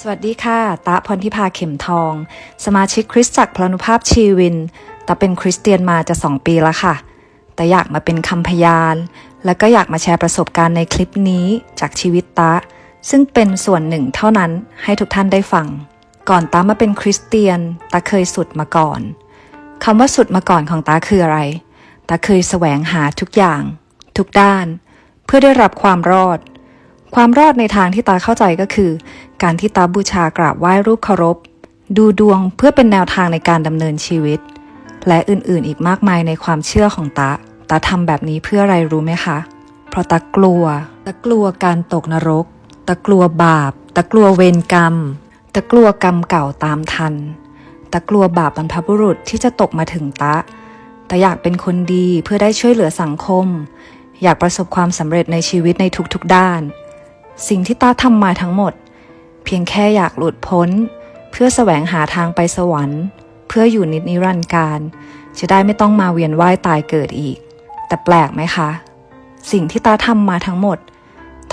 สวัสดีค่ะ ตะพรทิพาเข็มทอง สมาชิกคริสตจักรพลานุภาพชีวินตะเป็นคริสเตียนมาจะสองปีแล้วค่ะ แต่อยากมาเป็นคำพยาน แล้วก็อยากมาแชร์ประสบการณ์ในคลิปนี้จากชีวิตตะ ซึ่งเป็นส่วนหนึ่งเท่านั้นให้ทุกท่านได้ฟัง ก่อนตามาเป็นคริสเตียน ตาเคยสุดมาก่อนคำว่าสุดมาก่อนของตาคืออะไร ตาเคยแสวงหาทุกอย่าง ทุกด้าน เพื่อได้รับความรอด ความรอดในทางที่ตาเข้าใจก็คือ การที่ตาบูชากราบไหว้รูปเคารพ ดูดวงเพื่อเป็นแนวทางในการดำเนินชีวิต และอื่นๆ อีกมากมายในความเชื่อของตาตาทำแบบนี้เพื่ออะไรรู้ไหมคะ เพราะตากลัวตากลัวการตกนรกตากลัวบาปตากลัวเวรกรรมตากลัวกรรมเก่าตามทันตากลัวบาปบรรพบุรุษที่จะตกมาถึงตาแต่อยากเป็นคนดีเพื่อได้ช่วยเหลือสังคม อยากประสบความสำเร็จในชีวิตในทุกๆด้าน สิ่งที่ตาทำมาทั้งหมด เพียงแค่อยากหลุดพ้น เพื่อแสวงหาทางไปสวรรค์ เพื่ออยู่นิจนิรันดร์การ จะได้ไม่ต้องมาเวียนว่ายตายเกิดอีก แต่แปลกไหมคะ สิ่งที่ตาทำมาทั้งหมด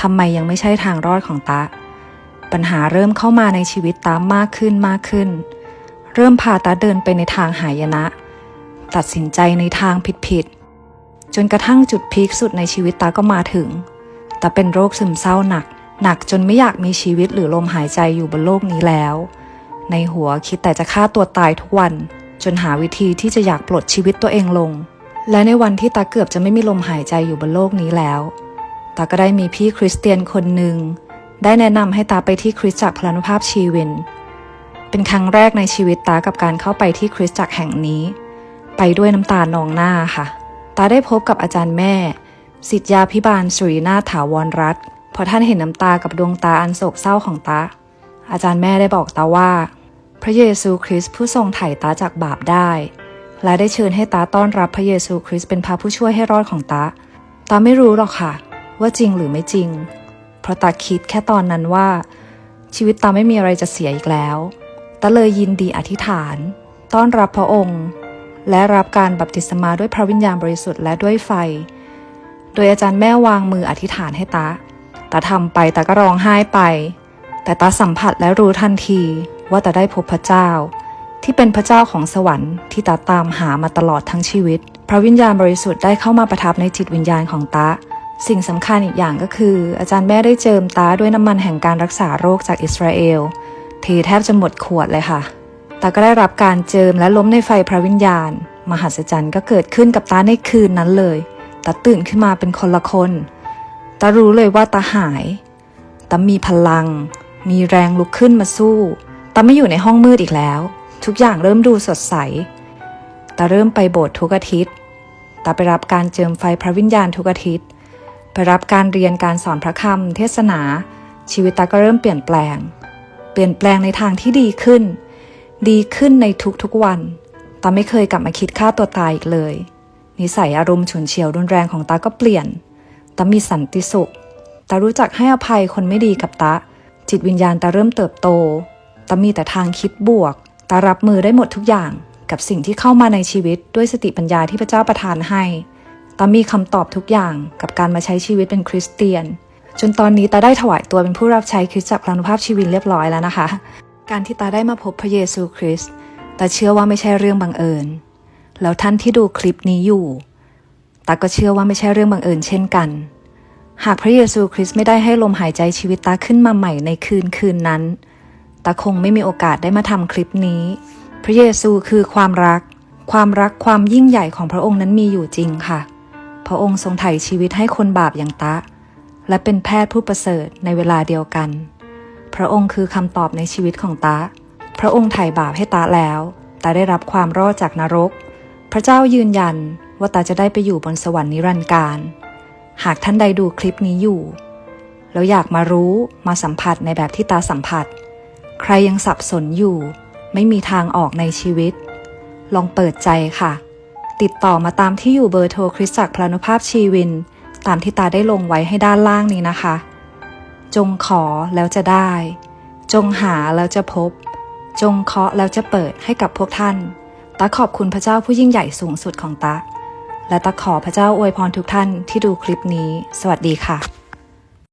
ทำไมยังไม่ใช่ทางรอดของตาปัญหาเริ่มเข้ามาในชีวิตตามากขึ้นมากขึ้น เริ่มพาตาเดินไปในทางหายนะ ตัดสินใจในทางผิดๆจนกระทั่งจุดพีคสุดในชีวิตตาก็มาถึง แตาเป็นโรคซึมเศร้าหนัก หนักจนไม่อยากมีชีวิตหรือลมหายใจอยู่บนโลกนี้แล้ว ในหัวคิดแต่จะฆ่าตัวตายทุกวัน จนหาวิธีที่จะอยากปลดชีวิตตัวเองลง และในวันที่ตาเกือบจะไม่มีลมหายใจอยู่บนโลกนี้แล้วตาก็ได้มีพี่คริสเตียนคนหนึ่งได้แนะนำให้ตาไปที่คริสตจักรพลานุภาพชีวิน เป็นครั้งแรกในชีวิตตากับการเข้าไปที่คริสตจักรแห่งนี้ ไปด้วยน้ำตานองหน้าค่ะ ตาได้พบกับอาจารย์แม่ สิทธยาพิบาลสุรินาถถาวรรัตน์ พอท่านเห็นน้ำตากับดวงตาอันโศกเศร้าของตา อาจารย์แม่ได้บอกตาว่า พระเยซูคริสต์ผู้ทรงไถ่ตาจากบาปได้ และได้เชิญให้ตาต้อนรับพระเยซูคริสต์เป็นพระผู้ช่วยให้รอดของตา ตาไม่รู้หรอกค่ะ ว่าจริงหรือไม่จริง เพราะตาคิดแค่ตอนนั้นว่า ชีวิตตาไม่มีอะไรจะเสียอีกแล้วตาเลยยินดีอธิษฐาน ต้อนรับพระองค์ และรับการบัพติศมาด้วยพระวิญญาณบริสุทธิ์และด้วยไฟ โดยอาจารย์แม่วางมืออธิษฐานให้ตา ตาทำไปตาก็ร้องไห้ไป แต่ตาสัมผัสและรู้ทันทีว่าตาได้พบพระเจ้า ที่เป็นพระเจ้าของสวรรค์ที่ตาตามหามาตลอดทั้งชีวิต พระวิญญาณบริสุทธิ์ได้เข้ามาประทับในจิตวิญญาณของตาสิ่งสำคัญอีกอย่างก็คือ อาจารย์แม่ได้เจิมตาด้วยน้ำมันแห่งการรักษาโรคจากอิสราเอลเทแทบจะหมดขวดเลยค่ะ ตาก็ได้รับการเจิมและล้มในไฟพระวิญญาณ มหัศจรรย์ก็เกิดขึ้นกับตาในคืนนั้นเลยตาตื่นขึ้นมาเป็นคนละคน ตารู้เลยว่าตาหายตามีพลัง มีแรงลุกขึ้นมาสู้ตาไม่อยู่ในห้องมืดอีกแล้ว ทุกอย่างเริ่มดูสดใสตาเริ่มไปโบสถ์ทุกอาทิตย์ตาไปรับการเจิมไฟพระวิญญาณทุกอาทิตย์ ไปรับการเรียนการสอนพระคำเทศนา ชีวิตตาก็เริ่มเปลี่ยนแปลง เปลี่ยนแปลงในทางที่ดีขึ้น ดีขึ้นในทุกๆวันตาไม่เคยกลับมาคิดฆ่าตัวตายอีกเลย นิสัยอารมณ์ฉุนเฉียวรุนแรงของตาก็เปลี่ยน ตามีสันติสุขตารู้จักให้อภัยคนไม่ดีกับตาจิตวิญญาณตาเริ่มเติบโตตามีแต่ทางคิดบวกตารับมือได้หมดทุกอย่าง กับสิ่งที่เข้ามาในชีวิตด้วยสติปัญญาที่พระเจ้าประทานให้ตามีคำตอบทุกอย่างกับการมาใช้ชีวิตเป็นคริสเตียน จนตอนนี้ตาได้ถวายตัวเป็นผู้รับใช้คริสตจักรพลานุภาพชีวิตเรียบร้อยแล้วนะคะ การที่ตาได้มาพบพระเยซูคริสต์ตาเชื่อว่าไม่ใช่เรื่องบังเอิญ แล้วท่านที่ดูคลิปนี้อยู่ ตาก็เชื่อว่าไม่ใช่เรื่องบังเอิญเช่นกัน หากพระเยซูคริสต์ไม่ได้ให้ลมหายใจชีวิตตาขึ้นมาใหม่ในคืนคืนนั้นตาคงไม่มีโอกาสได้มาทำคลิปนี้ พระเยซูคือความรัก ความรักความยิ่งใหญ่ของพระองค์นั้นมีอยู่จริงค่ะ พระองค์ทรงไถ่ชีวิตให้คนบาปอย่างตาและเป็นแพทย์ผู้ประเสริฐในเวลาเดียวกัน พระองค์คือคำตอบในชีวิตของตาพระองค์ไถ่บาปให้ตาแล้วตาได้รับความรอดจากนรก พระเจ้ายืนยัน ว่าตาจะได้ไปอยู่บนสวรรค์นิรันดร์การ หากท่านใดดูคลิปนี้อยู่ แล้วอยากมารู้มาสัมผัสในแบบที่ตาสัมผัส ใครยังสับสนอยู่ ไม่มีทางออกในชีวิต ลองเปิดใจค่ะ ติดต่อมาตามที่อยู่เบอร์โทรคริสตจักรพลานุภาพชีวิน ตามที่ตาได้ลงไว้ให้ด้านล่างนี้นะคะ จงขอแล้วจะได้ จงหาแล้วจะพบ จงเคาะแล้วจะเปิดให้กับพวกท่านตาขอบคุณพระเจ้าผู้ยิ่งใหญ่สูงสุดของตา และตาขอพระเจ้าอวยพรทุกท่านที่ดูคลิปนี้ สวัสดีค่ะ